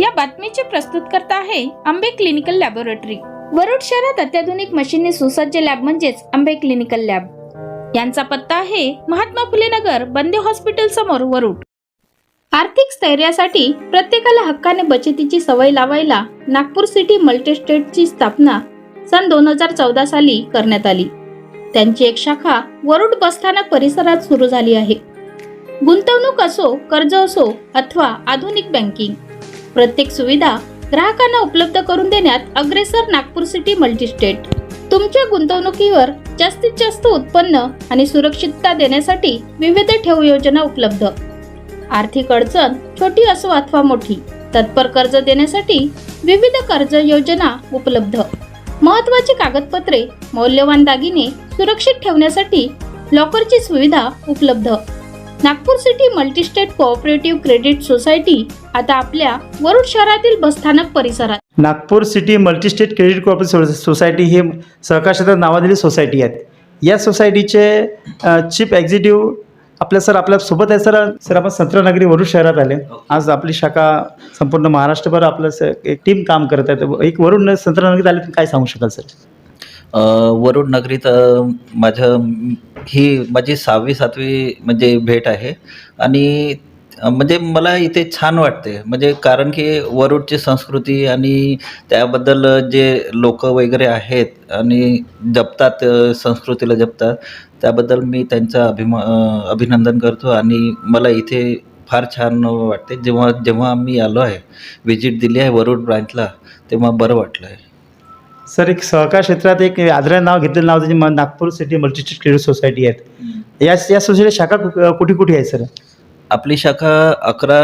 या बातमीचे प्रस्तुतकर्ता आहे आंबे क्लिनिकल लॅबोरेटरी. वरुड शहरात अत्याधुनिक मशीनने सुसज्ज लॅब म्हणजेच आंबे क्लिनिकल लॅब. यांचा पत्ता आहे महात्मा फुले नगर बंदे हॉस्पिटल समोर वरुड. आर्थिक स्थैर्यासाठी प्रत्येकाला हक्काने बचतीची सवय लावायला नागपूर सिटी मल्टीस्टेटची स्थापना सन दोन हजार चौदा साली करण्यात आली. त्यांची एक शाखा वरुड बसस्थानक परिसरात सुरू झाली आहे. गुंतवणूक असो कर्ज असो अथवा आधुनिक बँकिंग प्रत्येक सुविधा ग्राहकांना उपलब्ध करून देण्यात अग्रेसर नागपूर सिटी मल्टीस्टेट. तुमच्या गुंतवणुकीवर जास्तीत जास्त उत्पन्न आणि सुरक्षितता देण्यासाठी विविध ठेव योजना उपलब्ध. आर्थिक अडचण छोटी असो अथवा मोठी तत्पर कर्ज देण्यासाठी विविध कर्ज योजना उपलब्ध. महत्वाची कागदपत्रे मौल्यवान दागिने सुरक्षित ठेवण्यासाठी लॉकरची सुविधा उपलब्ध. Nagpur city multistate cooperative credit society आता आपल्या वरुड शहरातील बसस्थानक परिसरात. Nagpur city multistate credit cooperative so- society ही सहकार क्षेत्रात नावाजलेली सोसायटी आहेत. या सोसायटीचे चीफ एक्झिक्युटिव्ह आपल्या सर आपल्यासोबत आहे सर सर आपण सत्रनगरी वरुड शहरात आले. आज आपली शाखा संपूर्ण महाराष्ट्रभर आपलं स- एक टीम काम करत आहे. एक वरुड सत्रनगरीत आले तर काय सांगू शकाल सर? अ, वरुड नगरीत माझं ही माझी सहावी सातवी म्हणजे भेट आहे. आणि म्हणजे मला इथे छान वाटते. म्हणजे कारण की वरुडची संस्कृती आणि त्याबद्दल जे लोक वगैरे आहेत आणि जपतात संस्कृतीला जपतात त्याबद्दल मी त्यांचं अभिमा अभिनंदन करतो आणि मला इथे फार छान वाटते. जेव्हा जेव्हा आम्ही आलो आहे व्हिजिट दिली आहे वरुड ब्रांचला तेव्हा बरं वाटलं आहे. सर एक सहकार क्षेत्रात एक आदराने नाव घेतलेलं नाव त्याचे म- Nagpur city multistate credit society आहेत या या सोसायटी शाखा कु- कुठे कुठे आहे सर? आपली शाखा अकरा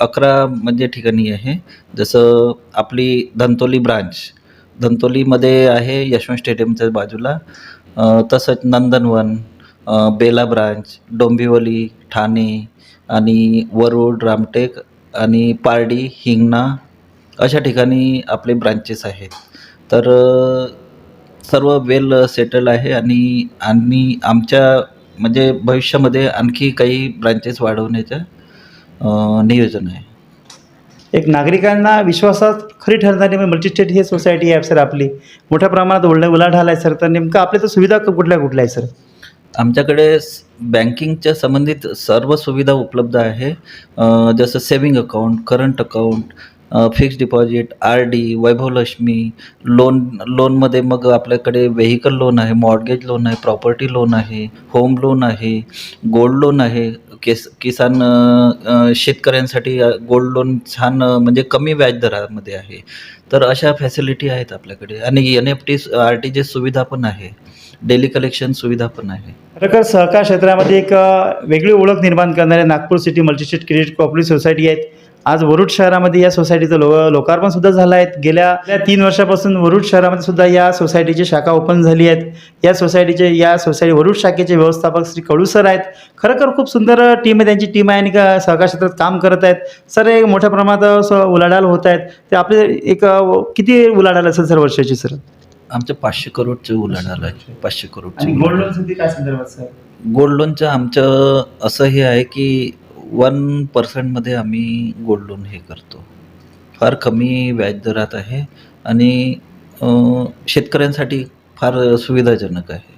अकरा म्हणजे ठिकाणी आहे. जसं आपली धंतोली ब्रांच. धंतोलीमध्ये आहे यशवंत स्टेडियमच्या बाजूला. तसंच नंदनवन बेला ब्रांच डोंबिवली ठाणे आणि वरुड रामटेक आणि पारडी हिंगणा अशा ठिकाणी आपले ब्रांचेस आहेत. तर सर्व वेल सेटल आहे आणि आणि आमच्या म्हणजे भविष्यामध्ये आणखी काही ब्रांचेस वाढवण्याचं नियोजन आहे. एक नागरिकांना विश्वासात खरी ठरणारी मल्टीस्टेट ही सोसायटी आहे सर आपली. मोठ्या प्रमाणात उलट उलाढाल आहे सर तर नेमकं आपल्या तर सुविधा कुठल्या कुठल्या आहे सर? आमच्याकडे बँकिंगच्या संबंधित सर्व सुविधा उपलब्ध आहे. जसं saving account current account fix deposit R D Vaibhavlakshmi loan लोनमध्ये मग आपल्याकडे व्हेकल लोन आहे मॉर्गेज लोन आहे प्रॉपर्टी लोन आहे होम लोन आहे गोल्ड लोन आहे. केस किसान शेतकऱ्यांसाठी गोल्ड लोन छान म्हणजे कमी व्याजदरामध्ये आहे. तर अशा फॅसिलिटी आहेत आपल्याकडे. आणि N F T R T G सुविधा पण आहे. डेली कलेक्शन सुविधा पण आहे. खरोखर सहकार क्षेत्रामध्ये एक वेगळी ओळख निर्माण करणारे Nagpur city multistate credit cooperative society आहेत. आज वरुड शहरामध्ये या सोसायटीचं लो लोकार्पण सुद्धा झालं आहे. गेल्या तीन वर्षापासून वरुड शहरामध्ये सुद्धा या सोसायटीची शाखा ओपन झाली आहेत. या सोसायटीचे या सोसायटी वरुड शाखेचे व्यवस्थापक श्री कडू सर आहेत. खरोखर खूप सुंदर टीम आहे. त्यांची टीम आहे आणि का सहकार क्षेत्रात काम करत आहेत. सर एक मोठ्या प्रमाणात स- उलाढाल होत आहेत. ते आपले एक किती उलाढाल असेल सर वर्षाची सर? आमचं पाचशे करोडचे उलाढाल आहे. पाचशे आणि करोडचे गोल्ड लोनसाठी काय संदर्भात सर? गोल्ड लोनचं आमचं असं हे आहे की वन पर्सेंटमध्ये आम्ही गोल्ड लोन हे करतो. फार कमी व्याजदरात आहे आणि शेतकऱ्यांसाठी फार सुविधाजनक आहे.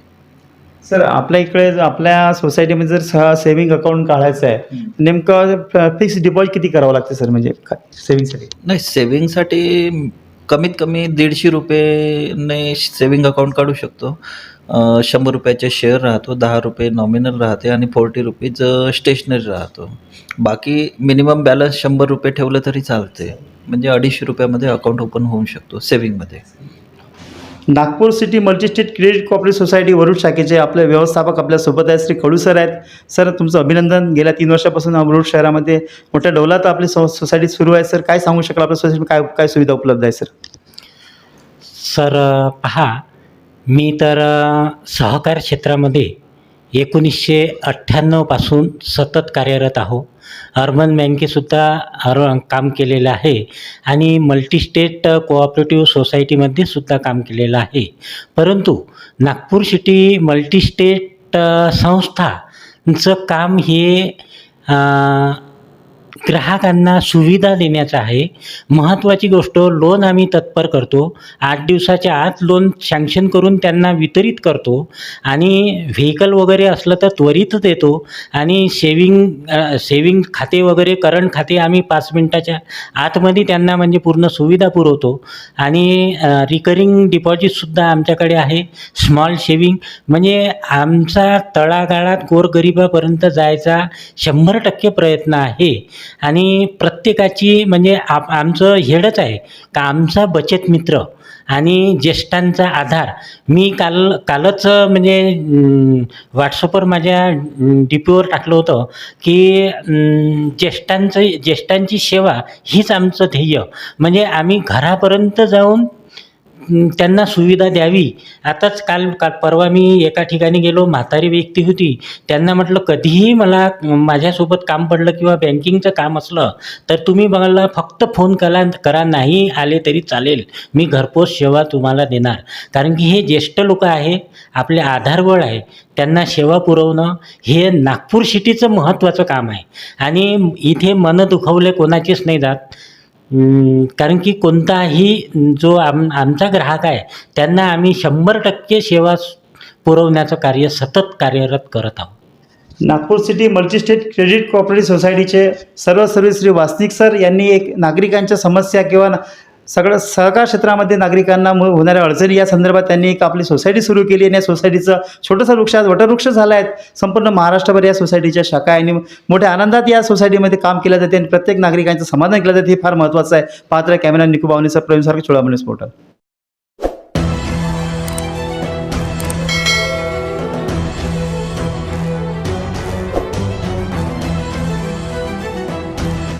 सर आपल्या इकडे आपल्या सोसायटीमध्ये जर सह सेव्हिंग अकाउंट काढायचं आहे नेमकं फिक्स डिपॉझिट किती करावं लागते सर? म्हणजे सेव्हिंगसाठी नाही सेविंगसाठी कमीत कमी दीडशे रुपयेने सेविंग अकाउंट काढू शकतो. शंभर रुपयाचे शेअर राहतो दहा रुपये नॉमिनल राहते आणि फोर्टी रुपीज स्टेशनरी राहतो. बाकी मिनिमम बॅलन्स शंभर रुपये ठेवलं तरी चालते. म्हणजे अडीचशे रुपयामध्ये अकाउंट ओपन होऊ शकतो सेविंगमध्ये Nagpur city multistate credit cooperative society Warud शाखेचे आपले व्यवस्थापक आपल्यासोबत आहेत श्री कडू सर आहेत. सर तुमचं अभिनंदन. गेल्या तीन वर्षापासून वरुड शहरामध्ये मोठ्या डौलात आपली सो सोसायटी सुरू आहे. सर काय सांगू शकाल? आपल्या सोसायटी काय काय सुविधा उपलब्ध आहे सर? सर पहा मी तर सहकार क्षेत्रामध्ये एकोणीसशे अठ्ठ्याण्णवपासून सतत कार्यरत आहो. अर्बन बँकेसुद्धा अर काम केलेलं आहे आणि मल्टीस्टेट कोऑपरेटिव्ह सोसायटीमध्ये सुद्धा काम केलेलं आहे. परंतु नागपूर सिटी मल्टीस्टेट अ, संस्थांचं काम हे ग्राहकांना सुविधा देण्याचा आहे. महत्त्वाची गोष्ट लोन आम्ही तत्पर करतो. आठ दिवसाच्या आत लोन सँक्शन करून त्यांना वितरित करतो. आणि व्हेकल वगैरे असलं तर त्वरित देतो. आणि सेविंग सेविंग खाते वगैरे करंट खाते आम्ही पाच मिनटाच्या आतमध्ये त्यांना म्हणजे पूर्ण सुविधा पुरवतो. आणि रिकरिंग डिपॉझिटसुद्धा आमच्याकडे आहे. स्मॉल सेविंग म्हणजे आमचा तळागाळात गोरगरिबापर्यंत जायचा शंभर टक्के प्रयत्न आहे. आणि प्रत्येकाची म्हणजे आप आमचं हेडच आहे का आमचा बचत मित्र आणि ज्येष्ठांचा आधार. मी काल कालच म्हणजे व्हॉट्सअपवर माझ्या डी पीवर टाकलं होतं की ज्येष्ठांचं ज्येष्ठांची सेवा हीच आमचं ध्येय. म्हणजे आम्ही घरापर्यंत जाऊन त्यांना सुविधा द्यावी. आताच काल काल परवा मी एका ठिकाणी गेलो म्हातारी व्यक्ती होती. त्यांना म्हटलं कधीही मला माझ्यासोबत काम पडलं किंवा बँकिंगचं काम असलं तर तुम्ही मला फक्त फोन करा करा नाही आले तरी चालेल. मी घरपोच सेवा तुम्हाला देणार. कारण की हे ज्येष्ठ लोक आहे आपले आधारबळ आहे. त्यांना सेवा पुरवणं हे नागपूर सिटीचं महत्त्वाचं काम आहे. आणि इथे मन दुखवले कोणाचेच नाही जात. कारण की कोणताही जो आम आमचा ग्राहक आहे त्यांना आम्ही शंभर टक्के सेवा पुरवण्याचं कार्य सतत कार्यरत करत आहोत. Nagpur city multistate credit cooperative सोसायटीचे सर्व सर्व श्री वासनिक सर यांनी एक नागरिकांच्या समस्या किंवा सगळं सहकार क्षेत्रामध्ये नागरिकांना होणाऱ्या अडचणी या संदर्भात त्यांनी एक आपली सोसायटी सुरू केली आणि या सोसायटीचं छोटंसं वृक्ष आज वटवृक्ष झाला आहे. संपूर्ण महाराष्ट्रभर या सोसायटीच्या शाखा आहे आणि मोठ्या आनंदात या सोसायटीमध्ये काम केलं जाते आणि प्रत्येक नागरिकांचं समाधान केलं जाते हे फार महत्त्वाचं आहे. पात्र कॅमेरा निकू प्रवीण सारखं चोळामनेस पोर्टल